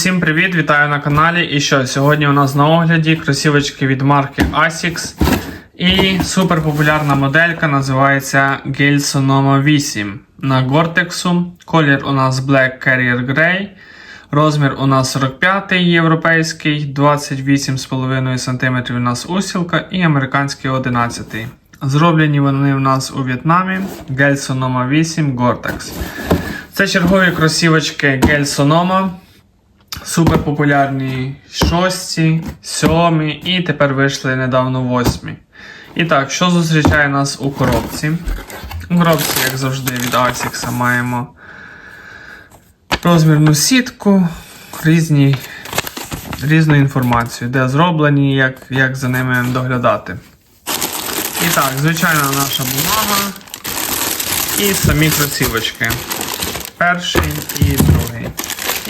Всім привіт, вітаю на каналі. І що, сьогодні у нас на огляді кросівочки від марки Asics. І супер популярна моделька називається Gale Sonoma 8 на Gore-Tex. Колір у нас Black Carrier Grey. Розмір у нас 45 європейський, 28,5 см у нас усілка і американський 11. Зроблені вони у нас у В'єтнамі. Gale Sonoma 8 Gore-Tex. Це чергові кросівочки Gale Sonoma. Супер популярні шості, сьомі і тепер вийшли недавно восьмі. І так, що зустрічає нас у коробці? У коробці, як завжди, від Asics маємо розмірну сітку, різні, різну інформацію, де зроблені, як, як за ними доглядати. І так, звичайна наша бумага і самі кросівочки. Перший і другий.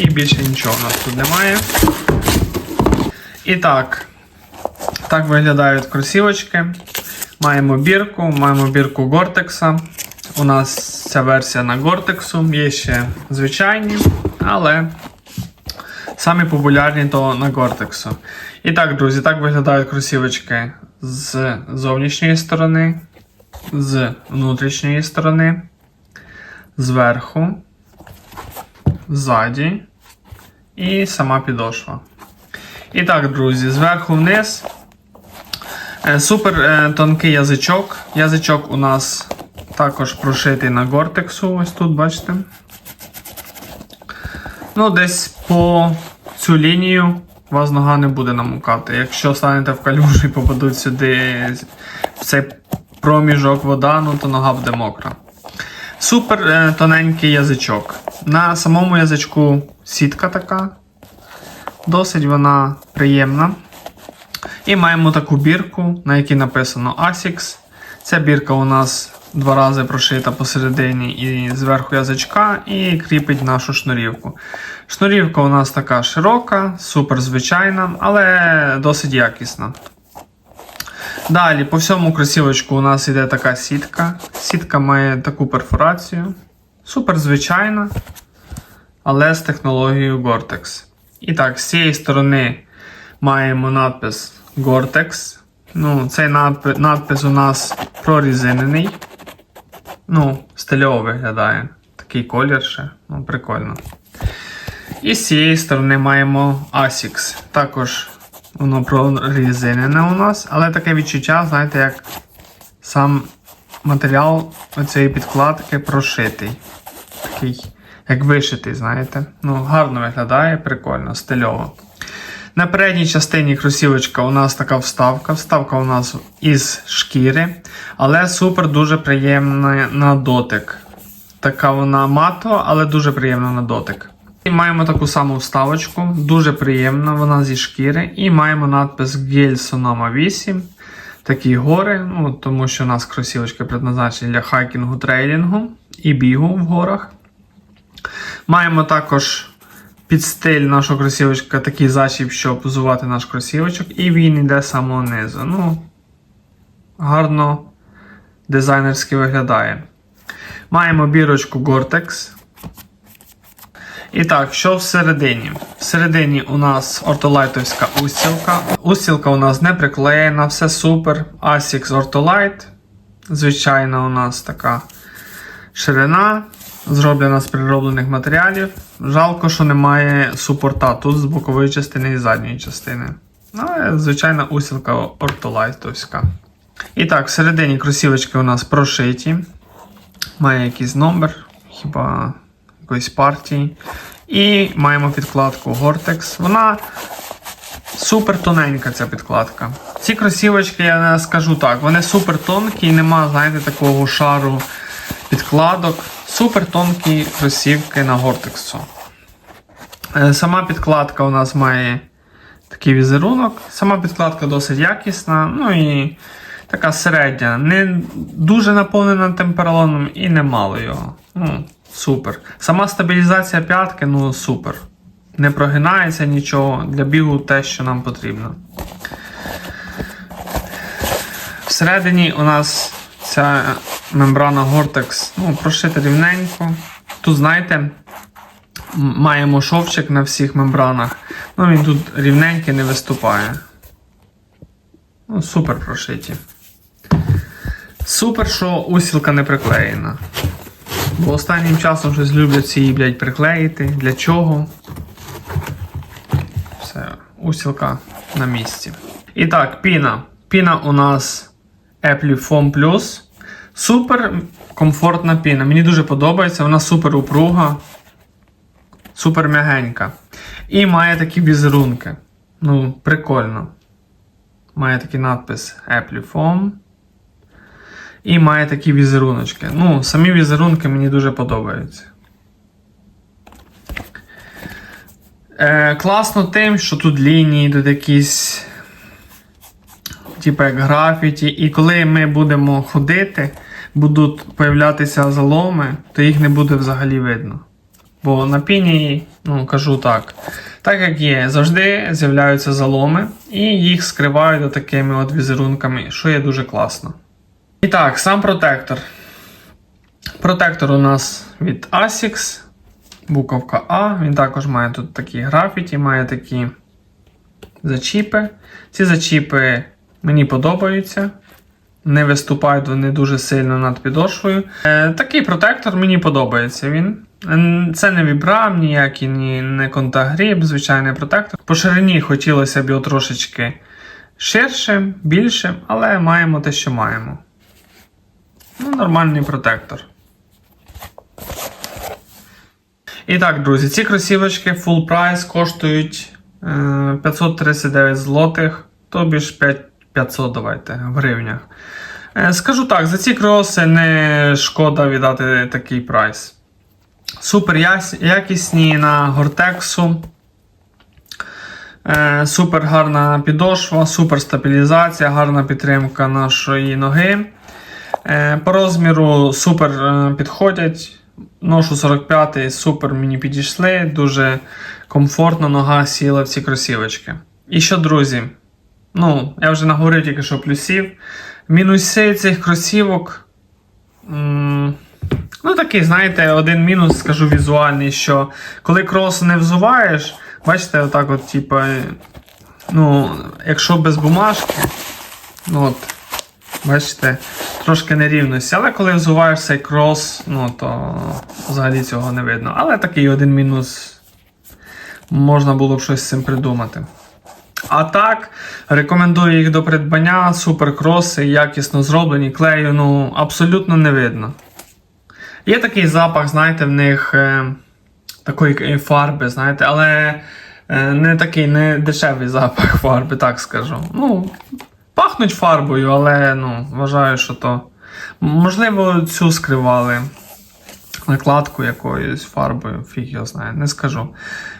І більше нічого у нас тут немає. І так, так виглядають кросівочки. Маємо бірку, маємо бірку Гортекса. У нас ця версія на Гортексу, є ще звичайні, але самі популярні то на Гортексу. І так, друзі, так виглядають кросівочки з зовнішньої сторони, з внутрішньої сторони, зверху ззаді і сама підошва. І так, друзі, зверху вниз. Е, Супер е, тонкий язичок. Язичок у нас також прошитий на гортексу. Ось тут, бачите. Ну, десь по цю лінію вас нога не буде намукати. Якщо станете в калюжу і попадуть сюди в цей проміжок вода, ну то нога буде мокра. Супер е, тоненький язичок. На самому язичку сітка така. Досить вона приємна. І маємо таку бірку, на якій написано ASICS. Ця бірка у нас два рази прошита посередині і зверху язичка, і кріпить нашу шнурівку. Шнурівка у нас така широка, супер звичайна, але досить якісна. Далі, по всьому кросівочку у нас йде така сітка. Сітка має таку перфорацію. Супер звичайна, але з технологією Gore-Tex. І так, з цієї сторони маємо надпис Gore-Tex. Ну, Цей надпис, у нас прорізинений. Ну, стильово виглядає. Такий колір ще. Ну, прикольно. І з цієї сторони маємо Asics. Також воно прорізинене у нас, але таке відчуття, знаєте, як сам матеріал цієї підкладки прошитий. Такий, як вишитий, знаєте. Ну, гарно виглядає, прикольно, стильово. На передній частині кросівочка у нас така вставка. Вставка у нас із шкіри, але супер дуже приємна на дотик. Така вона мато, але дуже приємна на дотик. І маємо таку саму вставочку, дуже приємна, вона зі шкіри. І маємо надпис Gel Sonoma 8. Такі гори, ну, тому що у нас кросівочки предназначені для хайкінгу, трейлінгу і бігу в горах. Маємо також під стиль нашого кросівочка такий зачіп, щоб позувати наш кросівочок, і він йде з самого низу. Ну, гарно дизайнерськи виглядає. Маємо бірочку Gore-Tex. І так, що всередині? Всередині у нас ортолайтовська устілка. Устілка у нас не приклеєна, все супер. Asics Ortolite. Звичайна у нас така ширина, зроблена з перероблених матеріалів. Жалко, що немає супорта тут з бокової частини і задньої частини. Ну, звичайна устілка ортолайтовська. І так, всередині кросівочки у нас прошиті. Має якийсь номер, хіба якоїсь партії. І маємо підкладку Gore-Tex. Вона супер тоненька, ця підкладка. Ці кросівочки, я скажу так, вони супер тонкі і нема, знаєте, такого шару підкладок. Супер тонкі кросівки на Gore-Tex. Е, Сама підкладка у нас має такий візерунок. Сама підкладка досить якісна. Ну і така середня. Не дуже наповнена темпералоном і не мало його. Ну, Супер. Сама стабілізація п'ятки, ну супер. Не прогинається нічого. Для бігу те, що нам потрібно. Всередині у нас ця мембрана Gore-Tex ну, прошита рівненько. Тут, знаєте, маємо шовчик на всіх мембранах. Ну, він тут рівненький не виступає. Ну, супер прошиті. Супер, що усілка не приклеєна. Бо останнім часом щось люблять ці блядь, приклеїти. Для чого? Все, усілка на місці. І так, піна. Піна у нас Apple Foam Plus. Супер комфортна піна. Мені дуже подобається, вона супер упруга, супер м'ягенька. І має такі візерунки. Ну, прикольно. Має такий надпис Apple Foam. І має такі візеруночки. Ну, самі візерунки мені дуже подобаються. Е, класно тим, що тут лінії, тут якісь. Типу як графіті. І коли ми будемо ходити, будуть появлятися заломи, то їх не буде взагалі видно. Бо на піні, ну кажу так, так як є, завжди з'являються заломи, і їх скривають такими от візерунками, що є дуже класно. І так, сам протектор. Протектор у нас від ASICS, буковка А. Він також має тут такі графіті, має такі зачіпи. Ці зачіпи мені подобаються. Не виступають вони дуже сильно над підошвою. Е, такий протектор мені подобається він. Це не вібрам, ніякий ні, не контагріб, звичайний протектор. По ширині хотілося б його трошечки ширшим, більшим, але маємо те, що маємо. Ну, нормальний протектор. І так, друзі, ці кросівочки full price коштують е, 539 злотих, тобі ж 5 500 давайте в гривнях. Е, скажу так, за ці кроси не шкода віддати такий прайс. Супер якісні на Гортексу. Е, супер гарна підошва, супер стабілізація, гарна підтримка нашої ноги. Е, По розміру супер підходять. Ношу 45 супер мені підійшли. Дуже комфортно нога сіла в ці кросівочки. І що, друзі? Ну, я вже наговорив тільки що плюсів. Мінуси цих кросівок. м, Ну, такий, знаєте, один мінус, скажу візуальний, що коли крос не взуваєш, бачите, отак от, типа, ну, якщо без бумажки, ну от, бачите, трошки нерівності. Але коли взуваєш цей крос, ну, то взагалі цього не видно. Але такий один мінус можна було б щось з цим придумати. А так, рекомендую їх до придбання. Суперкроси, якісно зроблені, клею, ну, абсолютно не видно. Є такий запах, знаєте, в них е, такої е, фарби, знаєте, але е, не такий не дешевий запах фарби, так скажу. Ну, пахнуть фарбою, але ну, вважаю, що то. Можливо, цю скривали накладку якоюсь фарбою, фіг його знає, не скажу.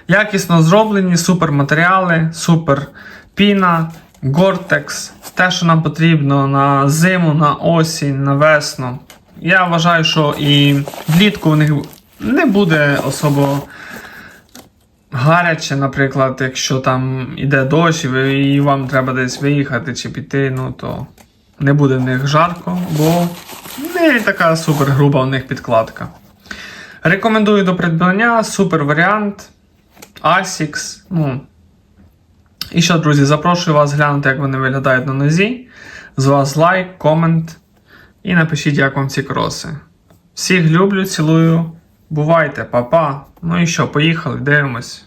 Якісно зроблені, супер матеріали, супер піна, гортекс, те, що нам потрібно на зиму, на осінь, на весну. Я вважаю, що і влітку у них не буде особо гаряче, наприклад, якщо там іде дощ, і вам треба десь виїхати чи піти, ну то не буде в них жарко, бо не така супер груба у них підкладка. Рекомендую до придбання, супер варіант. Asics. Ну. І що, друзі, запрошую вас глянути, як вони виглядають на нозі. З вас лайк, комент. І напишіть, як вам ці кроси. Всіх люблю, цілую. Бувайте, па-па. Ну і що, поїхали, дивимось.